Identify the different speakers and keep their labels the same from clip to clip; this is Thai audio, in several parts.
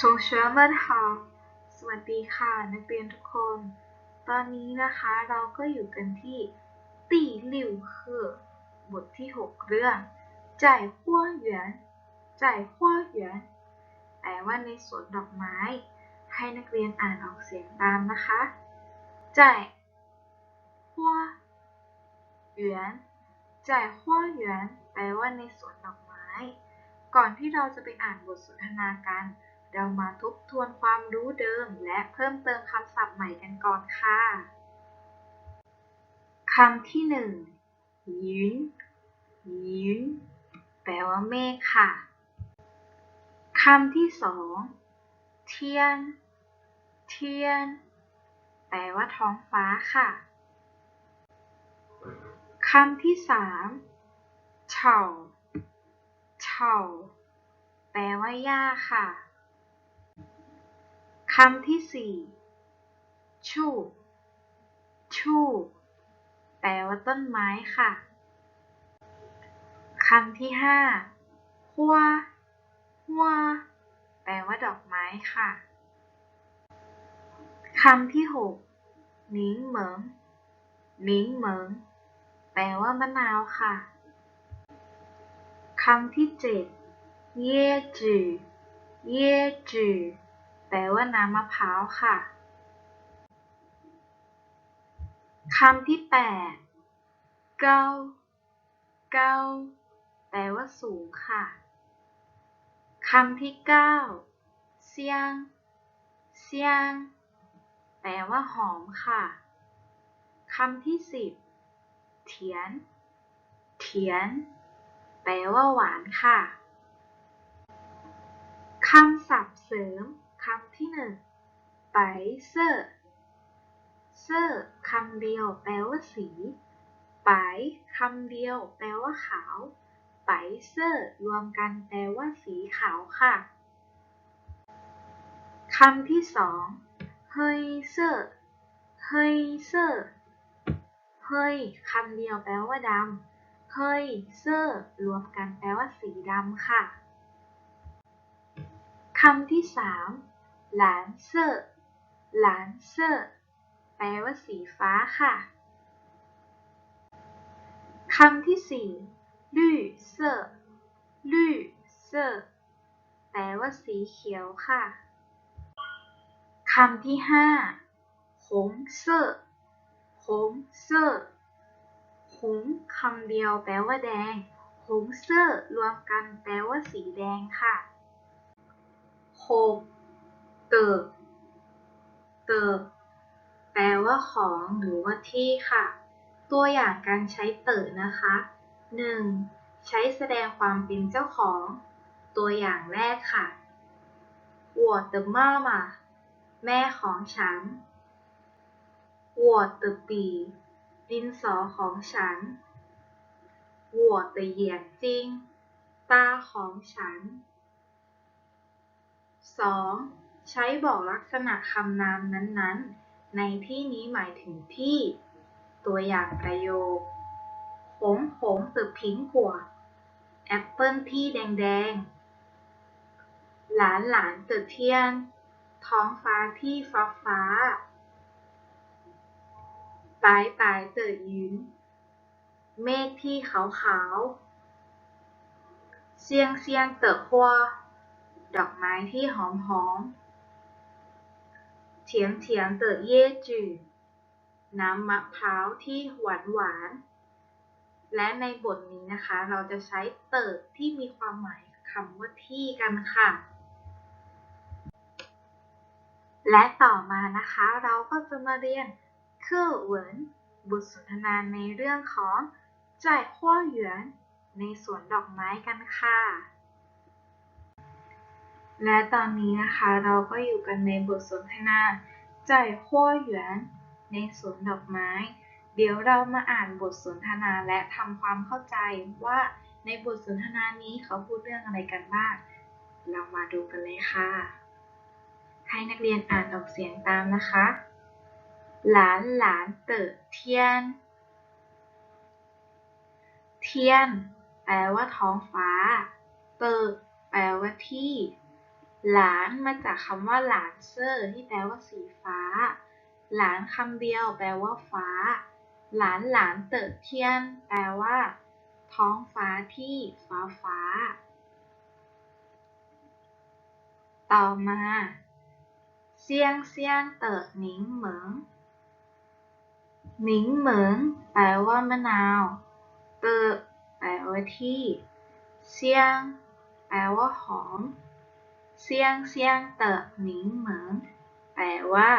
Speaker 1: 同学们好สวัสดีค่ะนักเรียนทุกคน ตอนนี้นะคะเราก็อยู่กันที่ตีลิวเคอบทที่ 6 เรื่องจ่ายหัวหยวนจ่ายหัวหยวนแปลว่าในสวนดอกไม้ ให้นักเรียนอ่านออกเสียงตามนะคะจ่ายหัวหยวนจ่ายหัวหยวนแปลว่าในสวนดอกไม้ ก่อนที่เราจะไปอ่านบทสนทนากัน เรามาทบทวนความรู้เดิมและเพิ่มเติมคำศัพท์ใหม่กันก่อนค่ะ คำที่หนึ่งยืนยืนแปลว่าเมฆค่ะ คำที่สองเทียน เทียน แปลว่าท้องฟ้าค่ะ คำที่สามเฉาเฉาแปลว่าหญ้าค่ะ คำที่สี่ชู่ชู่แปลว่าต้นไม้ค่ะคำที่ห้าหัวหัวแปลว่าดอกไม้ค่ะคำที่หกหนิงเหมิงหนิงเหมิงแปลว่ามะนาวค่ะคำที่เจ็ดเย่จือเย่จือ แปลว่าน้ำมะพร้าวค่ะคำที่แปดเก้าเก้าแปลว่าสูงค่ะคำที่เก้าเซียงเซียงแปลว่าหอมค่ะคำที่สิบเถียน เถียน แปลว่าหวานค่ะคำศัพท์เสริม คำที่หนึ่งไปเซอร์เซอร์คำเดียวแปลว่าสี ไปคำเดียวแปลว่าขาว ไปเซอร์รวมกันแปลว่าสีขาวค่ะคำที่สองเฮยเซอร์เฮยเซอร์เฮยคำเดียวแปลว่าดำเฮยเซอร์รวมกันแปลว่าสีดำค่ะคำที่สาม หลานเซอร์หลานเซอร์แปลว่าสีฟ้าค่ะ คำที่สี่ลื่เซอร์ลื่เซอร์แปลว่าสีเขียวค่ะ คำที่ห้าหงเซอร์หงเซอร์หงคำเดียวแปลว่าแดงหงเซอร์รวมกันแปลว่าสีแดงค่ะโค เติบเติบแปลว่าของหรือว่าที่ค่ะ ตัวอย่างการใช้เติบนะคะ 1. ใช้แสดงความเป็นเจ้าของ ตัวอย่างแรกค่ะ我的妈妈แม่ของฉัน我的笔ดินสอของฉัน我的眼睛ตาของฉัน 2. ใช้บอกลักษณะคำนามนั้นๆ ในที่นี้หมายถึงที่ ตัวอย่างประโยคหงหงตึกพิงหัวแอปเปิลที่แดงๆ หลานหลานตึกเทียน ท้องฟ้าที่ฟ้าฟ้าปลายปลายเติดยืน เมฆที่ขาวขาวเซียงเซียงเติดหัวดอกไม้ที่หอมหอม เถียงเถียงเติดเย่จือน้ำมะพร้าวที่หวานหวาน และในบทนี้นะคะ เราจะใช้เติดที่มีความหมายคำว่าที่กันค่ะ และต่อมานะคะ เราก็จะมาเรียนเครื่องเหวินบทสนทนาในเรื่องของจ่ายขั้วหยวนในสวนดอกไม้กันค่ะ และตอนนี้นะคะเราก็อยู่กันในบทสนทนาใจขั้วหยวนในสวนดอกไม้ เดี๋ยวเรามาอ่านบทสนทนาและทำความเข้าใจว่าในบทสนทนานี้เขาพูดเรื่องอะไรกันบ้าง เรามาดูกันเลยค่ะ ให้นักเรียนอ่านออกเสียงตามนะคะ หลานหลานเติเทียน เทียน แปลว่าท้องฟ้า เติแปลว่าที่ หลานมาจากคำว่าหลานเซอร์ที่แปลว่าสีฟ้า หลานคำเดียวแปลว่าฟ้า หลานหลานเติดเทียน แปลว่า ท้องฟ้าที่ฟ้าฟ้า ต่อมาเซียงเซียงเติดหนิงเหมิงหนิงเหมิงแปลว่ามะนาว เติดแปลว่าที่ เซียง แปลว่าหอม เซียงเซียงเติดหนิงเหมิงแปลว่า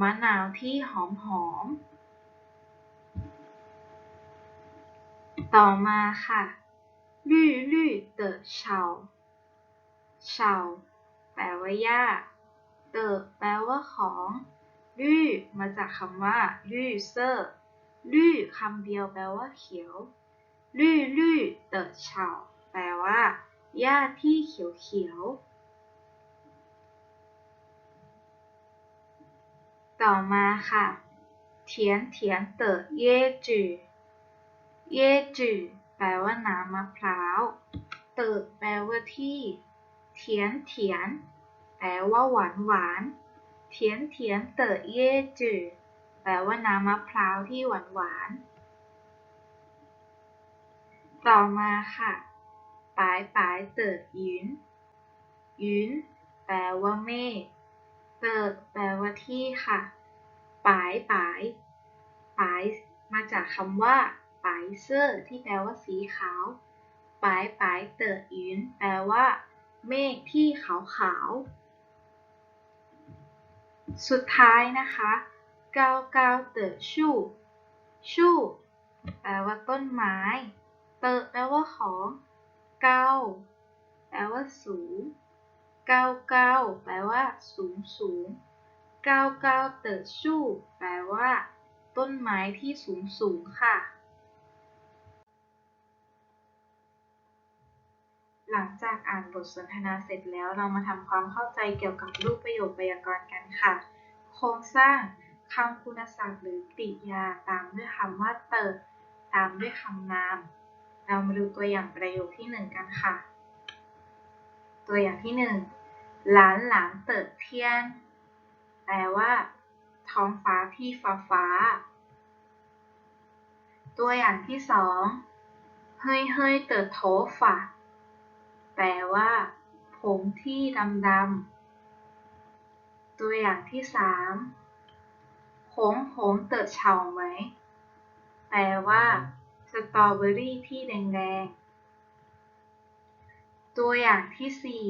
Speaker 1: มะนาวที่หอมหอม ต่อมาค่ะลู่ลู่เติดเฉาเฉาแปลว่าหญ้าเติดแปลว่าของลู่มาจากคำว่าลู่เซอร์ลู่คำเดียวแปลว่าเขียวลู่ลู่เติดเฉาแปลว่าหญ้าที่เขียวเขียว ต่อมาค่ะเทียนเทียนเติดเย่จือเย่จือแปลว่าน้ำมะพร้าว เติดแปลว่าที่เทียนเทียนแปลว่าหวานหวานเทียนเทียนเติดเย่จือแปลว่าน้ำมะพร้าวที่หวานหวาน ต่อมาค่ะปายปายเติดหยุนหยุนแปลว่าเมฆ เติดแปลว่าที่ค่ะปายปายปายมาจากคำว่าปายเซอร์ที่แปลว่าสีขาวปายปายเติดหยุนแปลว่า เมฆที่ขาวขาว สุดท้ายนะคะเกาเกาเติดชู่ชู่แปลว่าต้นไม้ เติดแปลว่าของ เกาแปลว่าสูง เกาเกาแปลว่า สูงสูงเกาเกาเติดชู่แปลว่า ต้นไม้ที่สูงสูงค่ะ หลังจากอ่านบทสนทนาเสร็จแล้วเรามาทำความเข้าใจเกี่ยวกับรูปประโยคไวยากรณ์กันค่ะ โครงสร้างคำคุณศัพท์หรือกริยาตามด้วยคำว่าเติดตามด้วยคำนาม เรามาดูตัวอย่างประโยคที่หนึ่งกันค่ะ ตัวอย่างที่หนึ่งหลานหลานเติดเทียน แปลว่า ท้องฟ้าที่ฟ้าฟ้า ตัวอย่างที่สองเฮ้ยเฮ้ยเติดโถฝาแปลว่า ผมที่ดำดำตัวอย่างที่สามหงหงเติดเฉาไหม แปลว่า สตรอเบอรี่ที่แดงๆ ตัวอย่างที่สี่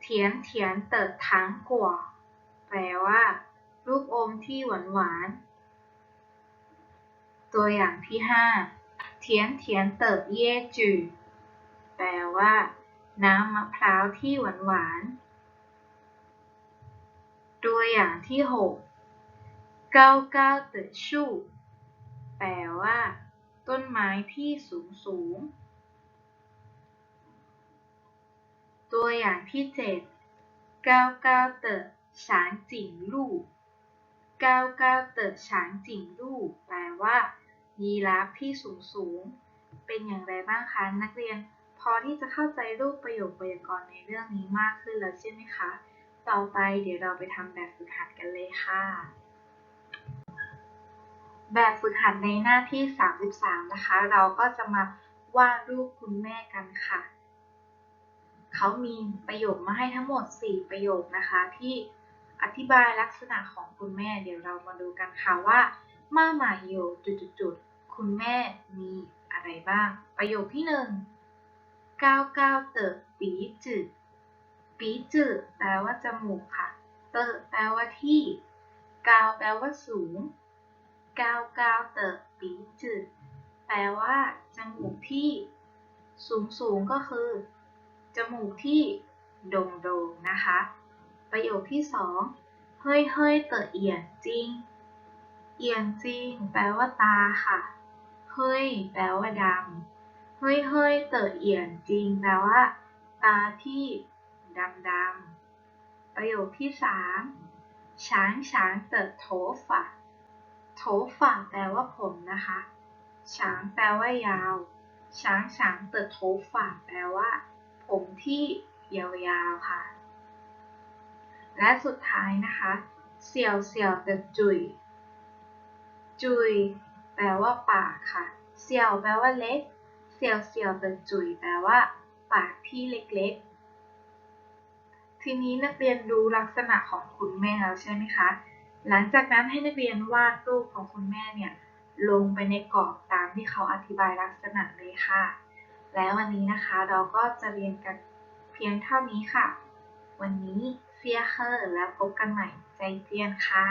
Speaker 1: เทียนเทียนเติดทั้งกว่าแปลว่าลูกอมที่หวานหวาน ตัวอย่างที่ห้าเทียนเทียนเติดเย่จือแปลว่า น้ำมะพร้าวที่หวานหวานตัวอย่างที่หกเก้าเก้าเติดชู่แปลว่า ต้นไม้ที่สูงสูง ตัวอย่างที่เจ็ดเก้าเก้าเติดฉางจิ๋งลู่เก้าเก้าเติดฉางจิ๋งลู่แปลว่ายีราฟที่สูงสูง เป็นอย่างไรบ้างคะนักเรียน พอที่จะเข้าใจรูปประโยคไวยากรณ์ในเรื่องนี้มากขึ้นแล้วใช่ไหมคะ ต่อไปเดี๋ยวเราไปทำแบบฝึกหัดกันเลยค่ะ แบบฝึกหัดในหน้าที่ 33 นะคะ เราก็จะมาวาดรูปคุณแม่กันค่ะ เขามีประโยคมาให้ทั้งหมด 4 ประโยคนะคะ ที่อธิบายลักษณะของคุณแม่ เดี๋ยวเรามาดูกันค่ะว่ามาหมายโยจุดๆคุณแม่มีอะไรบ้าง ประโยคที่1ก้าวก้าวเติบปีจืดปีจืดแปลว่าจมูกค่ะ เติบแปลว่าที่กาวแปลว่าสูงกาวกาวเติบปีจืดแปลว่าจมูกที่ สูงสูงก็คือ จมูกที่โด่งโด่งนะคะ ประโยคที่สองเฮ้ยเฮ้ยเติบเอียนจริง เอียนจริง แปลว่าตาค่ะ เฮ้ย แปลว่าดำ เฮ้ยเฮ้ยเติบเอียนจริง แปลว่า ตาที่ดำดำๆประโยคที่สามช้างช้างเติบโถฝาโถฝาแปลว่าผมนะคะช้างแปลว่ายาวช้างช้างเติบโถฝาแปลว่า ผมที่ยาวๆค่ะ และสุดท้ายนะคะ เสี่ยวเสี่ยวเตจุย จุย แปลว่าปากค่ะ เสี่ยวแปลว่าเล็ก เสี่ยวเสี่ยวเตจุย แปลว่า ปากที่เล็กๆ ทีนี้นักเรียนรู้ลักษณะของคุณแม่แล้วใช่ไหมคะ หลังจากนั้นให้นักเรียนวาดรูปของคุณแม่เนี่ยลงไปในกรอบตามที่เขาอธิบายลักษณะเลยค่ะ แล้ววันนี้นะคะเราก็จะเรียนกันเพียงเท่านี้ค่ะ วันนี้เซียเคอร์แล้วพบกันใหม่ใจเจียนค่ะ